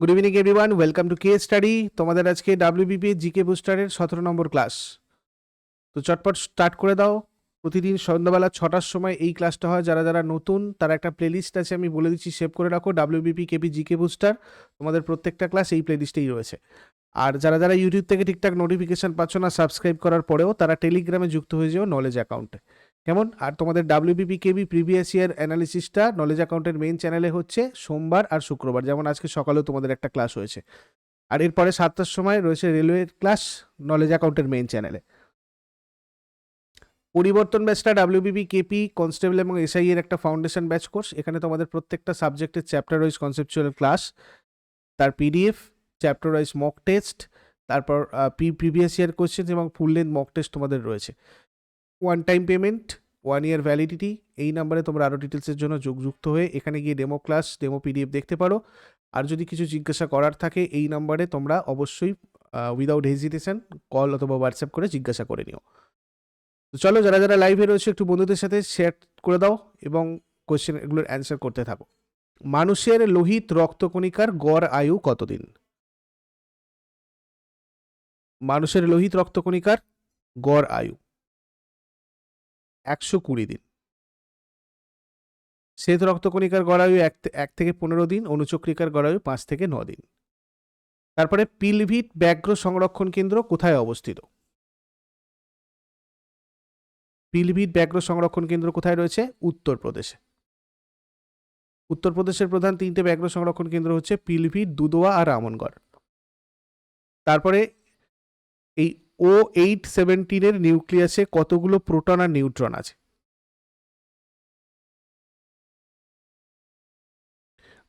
Good evening everyone welcome to K study তোমাদের আজকে WBP GK বুস্টারের সতেরো নম্বর ক্লাস তো চটপট স্টার্ট করে দাও। প্রতিদিন সন্ধ্যাবেলা ছটার সময় এই ক্লাসটা হয়। যারা যারা নতুন, তার একটা প্লেলিস্ট আছে, আমি বলে দিচ্ছি সেভ করে রাখো। ডাব্লিউবিপি কেপি জিকে বুস্টার তোমাদের প্রত্যেকটা ক্লাস এই প্লেলিস্টেই রয়েছে। আর যারা যারা ইউটিউব থেকে ঠিকঠাক নোটিফিকেশান পাচ্ছ না সাবস্ক্রাইব করার পরেও তারা টেলিগ্রামে যুক্ত হয়ে যাও নলেজ অ্যাকাউন্টে কেমন? আর তোমাদের ডাব্লিউবিপি কেবি প্রিভিয়াস ইয়ার অ্যানালিসিসটা নলেজ অ্যাকাউন্টের মেইন চ্যানেলে হচ্ছে সোমবার আর শুক্রবার। যেমন আজকে সকালেও তোমাদের একটা ক্লাস হয়েছে। আর এরপরে সাতটার সময় রয়েছে রেলওয়ের ক্লাস নলেজ অ্যাকাউন্টের মেইন চ্যানেলে পরিবর্তন ব্যাচটা ডাব্লিউবিপি কেপি কনস্টেবল এবং এসআই এর একটা ফাউন্ডেশন ব্যাচ কোর্স এখানে তোমাদের প্রত্যেকটা সাবজেক্টের চ্যাপ্টার ওয়াইজ কনসেপচুয়াল ক্লাস তার PDF chapter wise mock test তারপর প্রিভিয়াস ইয়ার কোশ্চেন এবং ফুল লেন্থ মক টেস্ট তোমাদের রয়েছে। One time payment one year validity এই নাম্বারে তোমরা আরও ডিটেলসের জন্য যোগ যুক্ত হয়ে এখানে গিয়ে ডেমো ক্লাস ডেমো পিডিএফ দেখতে পারো। আর যদি কিছু জিজ্ঞাসা করার থাকে, এই নাম্বারে তোমরা অবশ্যই উইদাউট হেজিটেশন কল অথবা হোয়াটসঅ্যাপ করে জিজ্ঞাসা করে নিও। তো চলো, যারা যারা লাইভে রয়েছে, একটু বন্ধুদের সাথে শেয়ার করে দাও এবং কোয়েশ্চেন এগুলোর অ্যান্সার করতে থাকো। মানুষের লোহিত রক্তকণিকার গড় আয়ু কতদিন? মানুষের লোহিত রক্তকণিকার গড় আয়ু। একশো কুড়ি দিন। শ্বেত রক্তকণিকার গড়ায়ু এক এক থেকে পনেরো দিন, অনুচক্রিকার গড়ায়ু পাঁচ থেকে ন দিন। তারপরে পিলভিট ব্যাঘ্র সংরক্ষণ কেন্দ্র কোথায় অবস্থিত? পিলভিট ব্যাঘ্র সংরক্ষণ কেন্দ্র কোথায় রয়েছে? উত্তরপ্রদেশে। উত্তরপ্রদেশের প্রধান তিনটে ব্যাঘ্র সংরক্ষণ কেন্দ্র হচ্ছে পিলভিট দুদোয়া আর রামনগড় তারপরে এই ও এইট সেভেন্টিনের নিউক্লিয়াসে কতগুলো প্রোটন আর নিউট্রন আছে?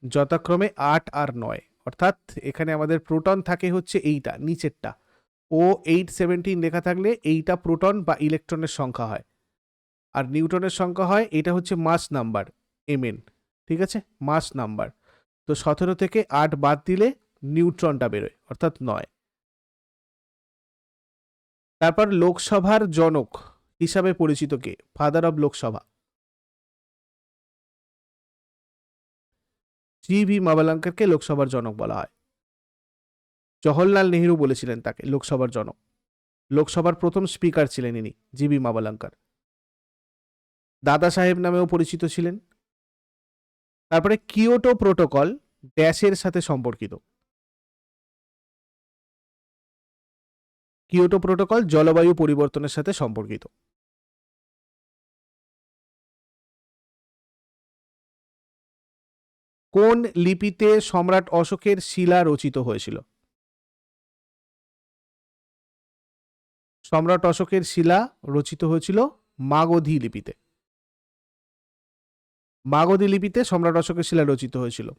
যথাক্রমে আট আর নয়। অর্থাৎ এখানে আমাদের প্রোটন থাকে হচ্ছে এইটা, নিচেরটা। ও এইট সেভেন্টিন লেখা থাকলে এইটা প্রোটন বা ইলেকট্রনের সংখ্যা হয়। আর নিউটনের সংখ্যা হয়, এটা হচ্ছে মাস নাম্বার, এমএন। ঠিক আছে? Mass number. তো সতেরো থেকে আট বাদ দিলে নিউট্রনটা বেরোয়, অর্থাৎ নয়। তারপর লোকসভার জনক হিসাবে পরিচিত কে? Father of Lok Sabha G V মাবালাঙ্কারকে লোকসভার জনক বলা হয়? জওহরলাল নেহেরু বলেছিলেন তাকে, লোকসভার জনক। লোকসভার প্রথম স্পিকার ছিলেন ইনি জি ভি মাবালাঙ্কার দাদা সাহেব নামেও পরিচিত ছিলেন। তারপরে কিয়োটো প্রোটোকল ড্যাশের সাথে সম্পর্কিত। কিয়োটো প্রোটোকল জলবায়ু পরিবর্তনের সাথে সম্পর্কিত। কোন লিপিতে সম্রাট অশোকের শিলা রচিত হয়েছিল? সম্রাট অশোকের শিলা রচিত হয়েছিল মাগধী লিপিতে। মাগধী লিপিতে সম্রাট অশোকের শিলা রচিত হয়েছিল।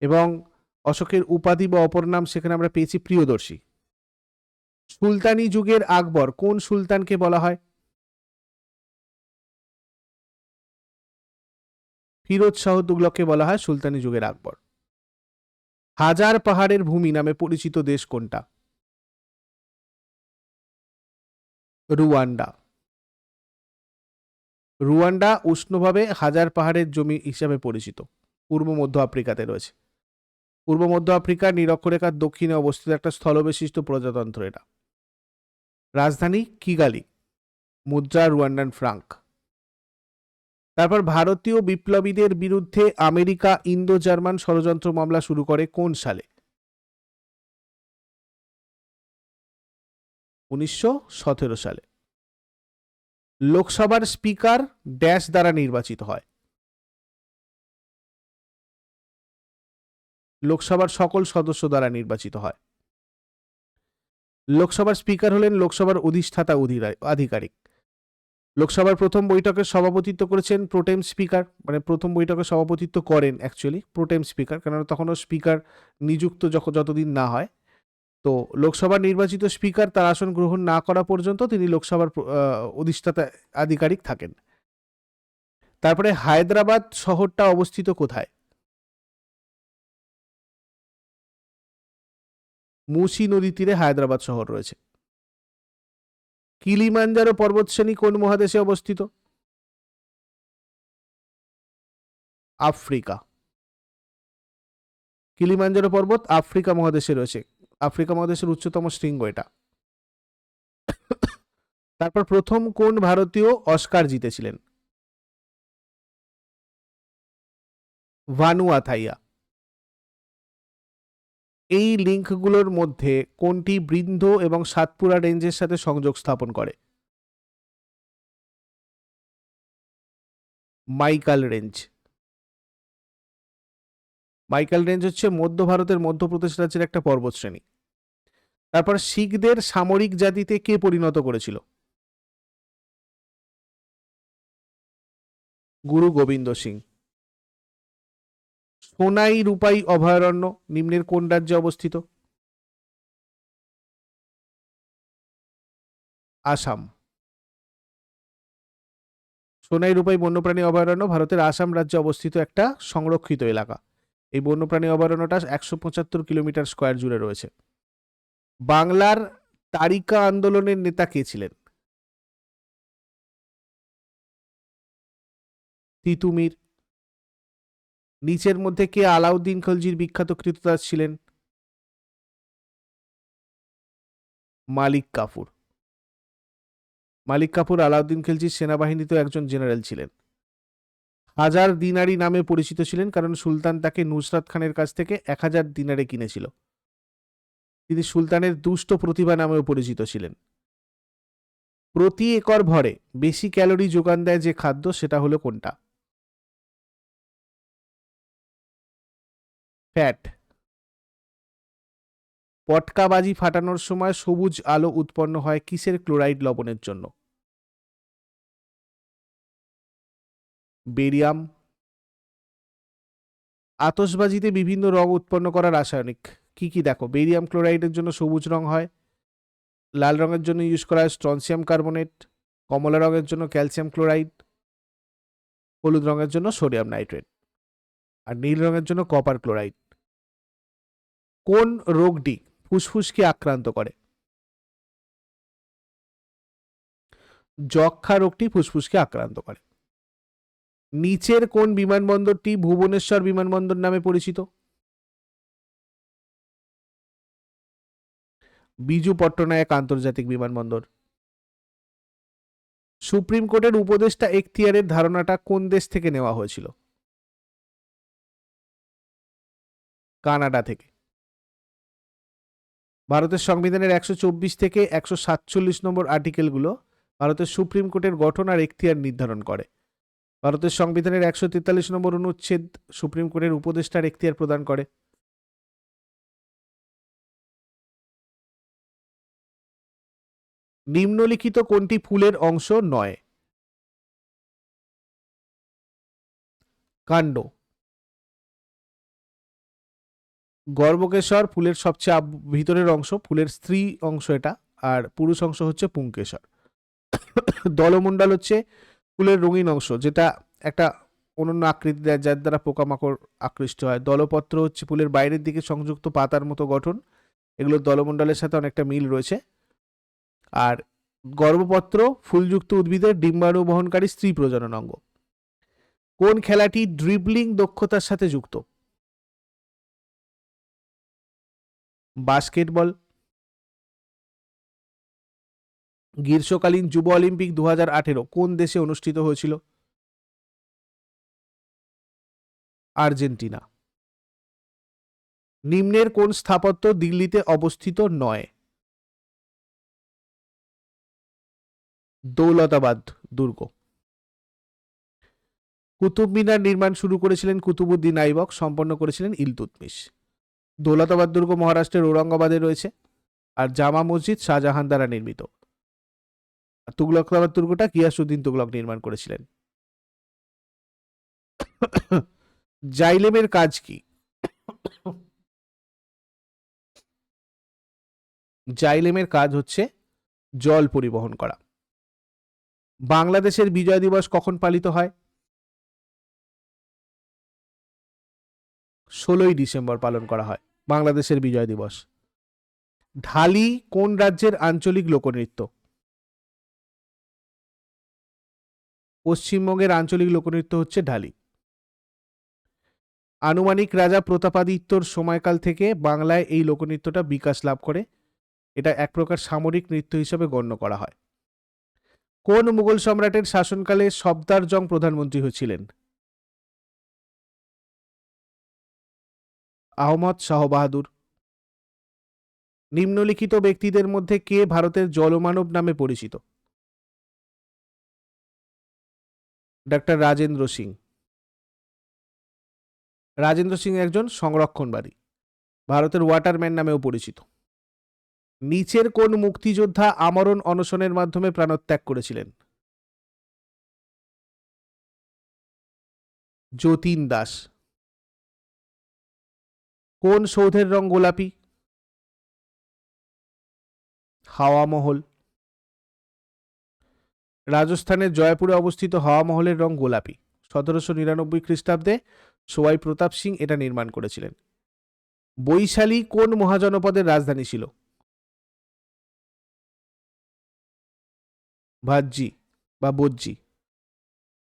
এবং অশোকের উপাধি বা অপর নাম সেখানে আমরা পেয়েছি প্রিয়দর্শী। সুলতানি যুগের আকবর, কোন সুলতানকে বলা হয়? ফিরোজ শাহ তুগলককে বলা হয় সুলতানি যুগের আকবর। হাজার পাহাড়ের ভূমি নামে পরিচিত দেশ কোনটা? রুয়ান্ডা। রুয়ান্ডা উষ্ণভাবে হাজার পাহাড়ের জমি হিসাবে পরিচিত, পূর্ব মধ্য আফ্রিকাতে রয়েছে। পূর্ব মধ্য আফ্রিকার নিরক্ষরেখার দক্ষিণে অবস্থিত একটা স্থলবেশিষ্ট প্রজাতন্ত্র এটা। রাজধানী কিগালি, মুদ্রা রুয়ান্ডান ফ্রাঙ্ক। তারপর ভারতীয় বিপ্লবীদের বিরুদ্ধে আমেরিকা ইন্দো জার্মান ষড়যন্ত্র মামলা শুরু করে কোন সালে? উনিশশো সতেরো সালে। লোকসভার স্পিকার ড্যাশ দ্বারা নির্বাচিত হয়। লোকসভার সকল সদস্য দ্বারা নির্বাচিত হয়। লোকসভার স্পিকার হলেন লোকসভার অধিষ্ঠাতা আধিকারিক। লোকসভার প্রথম বৈঠকের সভাপতিত্ব করেছেন প্রোটেম স্পিকার মানে প্রথম বৈঠকে সভাপতিত্ব করেন অ্যাকচুয়ালি প্রোটেম স্পিকার, কেননা তখনও স্পিকার নিযুক্ত যখন যতদিন না হয়। তো লোকসভার নির্বাচিত স্পিকার তার আসন গ্রহণ না করা পর্যন্ত তিনি লোকসভার অধিষ্ঠাতা আধিকারিক থাকেন। তারপরে হায়দ্রাবাদ শহরটা অবস্থিত কোথায়? মুসি নদী তীরে হায়দ্রাবাদ শহর রয়েছে। কিলিমাঞ্জারো পর্বতশ্রেণী কোন মহাদেশে অবস্থিত? আফ্রিকা। কিলিমাঞ্জারো পর্বত আফ্রিকা মহাদেশে রয়েছে। আফ্রিকা মহাদেশের উচ্চতম শৃঙ্গ এটা। তারপর প্রথম কোন ভারতীয় অস্কার জিতেছিলেন? ভানু আথাইয়া এই লিঙ্কগুলোর মধ্যে কোনটি বৃন্দ এবং সাতপুরা রেঞ্জের সাথে সংযোগ স্থাপন করে? Michael range. মাইকাল রেঞ্জ হচ্ছে মধ্য ভারতের মধ্যপ্রদেশ রাজ্যের একটা পর্বতশ্রেণী। তারপর শিখদের সামরিক জাতিতে কে পরিণত করেছিল? গুরু গোবিন্দ সিং। সোনাই রূপাই অভয়ারণ্য, নিম্নের কোন রাজ্যে অবস্থিত? আসাম। সোনাই রূপাই বন্যপ্রাণী অভয়ারণ্য ভারতের আসাম রাজ্যে অবস্থিত একটা সংরক্ষিত এলাকা। এই বন্যপ্রাণী অভয়ারণ্যটা একশো পঁচাত্তর কিলোমিটার স্কোয়ার জুড়ে রয়েছে। বাংলার তারিকা আন্দোলনের নেতা কে ছিলেন? তিতুমির নিচের মধ্যে কে আলাউদ্দিন খলজির বিখ্যাত কৃতদাস ছিলেন? মালিক কাফুর মালিক কাপুর আলাউদ্দিন খিলজির সেনাবাহিনীতেও একজন জেনারেল ছিলেন। হাজার দিনারি নামে পরিচিত ছিলেন কারণ সুলতান তাকে নুসরাত খানের কাছ থেকে এক হাজার দিনারে কিনেছিল। তিনি সুলতানের দুষ্ট প্রতিভা নামেও পরিচিত ছিলেন। প্রতি একর ভরে বেশি ক্যালোরি যোগান দেয় যে খাদ্য, সেটা হলো কোনটা? ফ্যাট। পটকাবাজি ফাটানোর সময় সবুজ আলো উৎপন্ন হয় কিসের ক্লোরাইড লবণের জন্য? বেরিয়াম। আতসবাজিতে বিভিন্ন রং উৎপন্ন করা রাসায়নিক। কি কি দেখো? বেরিয়াম ক্লোরাইডের জন্য সবুজ রং হয়। লাল রঙের জন্য ইউজ করা হয় স্ট্রনসিয়াম কার্বনেট। কমলা রঙের জন্য ক্যালসিয়াম ক্লোরাইড। হলুদ রঙের জন্য সোডিয়াম নাইট্রেট। আর নীল রঙের জন্য কপার ক্লোরাইড। কোন রোগটি ফুসফুসকে আক্রান্ত করে? যক্ষা রোগটি ফুসফুসকে আক্রান্ত করে। নিচের কোন বিমানবন্দরটি ভুবনেশ্বর বিমানবন্দর নামে পরিচিত? বিজু পট্টনায়ক আন্তর্জাতিক বিমানবন্দর। সুপ্রিম কোর্টের উপদেষ্টা এখতিয়ারের ধারণাটা কোন দেশ থেকে নেওয়া হয়েছিল? কানাডা থেকে। ভারতের সংবিধানের একশো চব্বিশ থেকে একশো সাতচল্লিশ নম্বর আর্টিকেলগুলো ভারতের সুপ্রিম কোর্টের গঠন আর এখতিয়ার নির্ধারণ করে। ভারতের সংবিধানের একশো তেতাল্লিশ নম্বর অনুচ্ছেদ সুপ্রিম কোর্টের উপদেষ্টার এখতিয়ার প্রদান করে। নিম্নলিখিত কোনটি ফুলের অংশ নয়? কাণ্ড গর্ভকেশর ফুলের সবচেয়ে ভিতরের অংশ, ফুলের স্ত্রী অংশ এটা, আর পুরুষ অংশ হচ্ছে পুংকেশর। দলমণ্ডল হচ্ছে ফুলের রঙিন অংশ, যেটা একটা অনন্য আকৃতি দেয়, যার দ্বারা পোকামাকড় আকৃষ্ট হয়। দলপত্র হচ্ছে ফুলের বাইরের দিকে সংযুক্ত পাতার মতো গঠন এগুলো দলমণ্ডলের সাথে অনেকটা মিল রয়েছে। আর গর্ভপত্র ফুলযুক্ত উদ্ভিদের ডিম্বাণু বহনকারী স্ত্রী প্রজনন অঙ্গ। কোন খেলাটি ড্রিবলিং দক্ষতার সাথে যুক্ত? বাস্কেটবল, গ্রীষ্মকালীন যুব অলিম্পিক দু হাজার আঠেরো কোন দেশে অনুষ্ঠিত হয়েছিল? আর্জেন্টিনা। নিম্নের কোন স্থাপত্য দিল্লিতে অবস্থিত নয়? দৌলতাবাদ, দুর্গ। কুতুব মিনার নির্মাণ শুরু করেছিলেন কুতুবুদ্দিন আইবক, সম্পন্ন করেছিলেন ইলতুতমিশ দৌলতাবাদ দুর্গ মহারাষ্ট্রের ঔরঙ্গাবাদে রয়েছে আর জামা মসজিদ শাহজাহান দ্বারা নির্মিত। আর তুগলকাবাদ দুর্গটা গিয়াসুদ্দিন তুগলক নির্মাণ করেছিলেন। জাইলেমের কাজ কি? জাইলেমের কাজ হচ্ছে জল পরিবহন করা। বাংলাদেশের বিজয় দিবস কখন পালিত হয়? ষোলোই ডিসেম্বর পালন করা হয়। বাংলাদেশের বিজয় দিবস। ঢালি কোন রাজ্যের আঞ্চলিক লোকনৃত্য? পশ্চিমবঙ্গের আঞ্চলিক লোকনৃত্য হচ্ছে ঢালি। আনুমানিক রাজা প্রতাপাদিত্যর সময়কাল থেকে বাংলায় এই লোকনৃত্যটা বিকাশ লাভ করে। এটা এক প্রকার সামরিক নৃত্য হিসেবে গণ্য করা হয়। কোন মুঘল সম্রাটের শাসনকালে সফদার জং প্রধানমন্ত্রী হয়েছিলেন? আহমদ শাহ বাহাদুর নিম্নলিখিত ব্যক্তিদের মধ্যে কে ভারতের জলমানব নামে পরিচিত? ডাক্তার রাজেন্দ্র সিং। রাজেন্দ্র সিং একজন সংরক্ষণবাদী, ভারতের ওয়াটারম্যান নামেও পরিচিত। নিচের কোন মুক্তিযোদ্ধা আমরণ অনশনের মাধ্যমে প্রাণত্যাগ করেছিলেন? যতীন দাস। কোন সৌধের রং গোলাপি? হাওয়া মহল। রাজস্থানের জয়পুরে অবস্থিত হাওয়া মহলের রং গোলাপি। সতেরোশো নিরানব্বই খ্রিস্টাব্দে সোয়াই প্রতাপ সিং এটা নির্মাণ করেছিলেন। বৈশালী কোন মহাজনপদের রাজধানী ছিল? ভাজ্জি বা বজ্জি।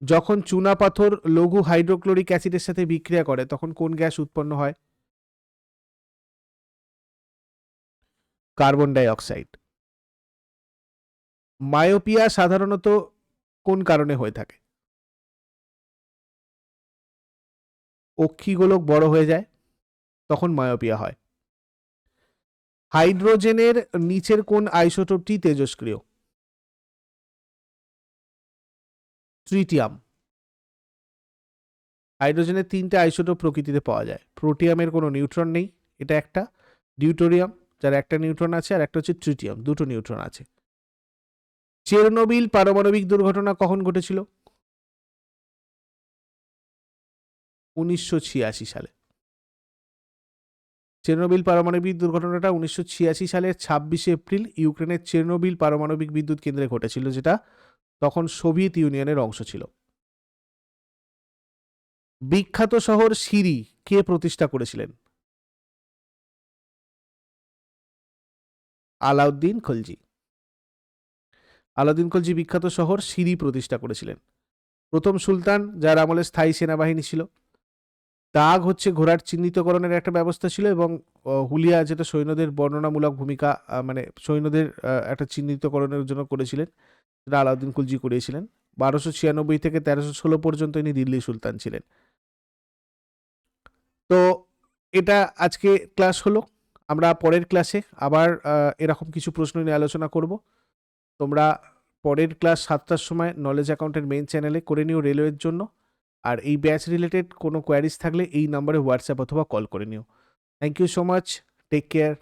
যখন চুনা পাথর লঘু হাইড্রোক্লোরিক অ্যাসিডের সাথে বিক্রিয়া করে, তখন কোন গ্যাস উৎপন্ন হয়? কার্বন ডাই অক্সাইড মায়োপিয়া সাধারণত কোন কারণে হয়ে থাকে? অক্ষিগোলক বড় হয়ে যায়, তখন মায়োপিয়া হয়। হাইড্রোজেনের নিচের কোন আইসোটোপটি তেজস্ক্রিয়? ট্রিটিয়াম। হাইড্রোজেনের তিনটে আইসোটোপ প্রকৃতিতে পাওয়া যায়। প্রোটিয়ামের কোনো নিউট্রন নেই, এটা একটা। ডিউটোরিয়াম। যার একটা নিউট্রন আছে আর একটা হচ্ছে ট্রিটিয়াম, দুটো নিউট্রন আছে। চেরনোবিল পারমাণবিক দুর্ঘটনা কখন ঘটেছিল? উনিশশো ছিয়াশি সালে। চেরনোবিল পারমাণবিক দুর্ঘটনাটা উনিশশো ছিয়াশি সালের ছাব্বিশে এপ্রিল ইউক্রেনের চেরনোবিল পারমাণবিক বিদ্যুৎ কেন্দ্রে ঘটেছিল, যেটা তখন সোভিয়েত ইউনিয়নের অংশ ছিল। বিখ্যাত শহর সিরি কে প্রতিষ্ঠা করেছিলেন? আলাউদ্দিন খলজি। আলাউদ্দিন খলজি বিখ্যাত শহর সিরি প্রতিষ্ঠা করেছিলেন। প্রথম সুলতান, যার আমলে স্থায়ী সেনাবাহিনী ছিল। দাগ হচ্ছে ঘোড়ার চিহ্নিতকরণের একটা ব্যবস্থা ছিল এবং হুলিয়া যেটা সৈন্যদের বর্ণনামূলক ভূমিকা মানে সৈন্যদের একটা চিহ্নিতকরণের জন্য করেছিলেন যেটা আলাউদ্দিন খুলজি করিয়েছিলেন। বারোশো ছিয়ানব্বই থেকে তেরোশো ষোলো পর্যন্ত ইনি দিল্লি সুলতান ছিলেন। তো, এটা আজকে ক্লাস হলো। আমরা পরের ক্লাসে আবার এরকম কিছু প্রশ্ন নিয়ে আলোচনা করব। তোমরা পরের ক্লাস সাতটার সময় নলেজ অ্যাকাউন্টের মেইন চ্যানেলে করে নিও রেলওয়ের জন্য। আর এই ব্যাচ রিলেটেড কোনো কোয়ারিজ থাকলে এই নাম্বারে হোয়াটসঅ্যাপ অথবা কল করে নিও। Thank you so much take care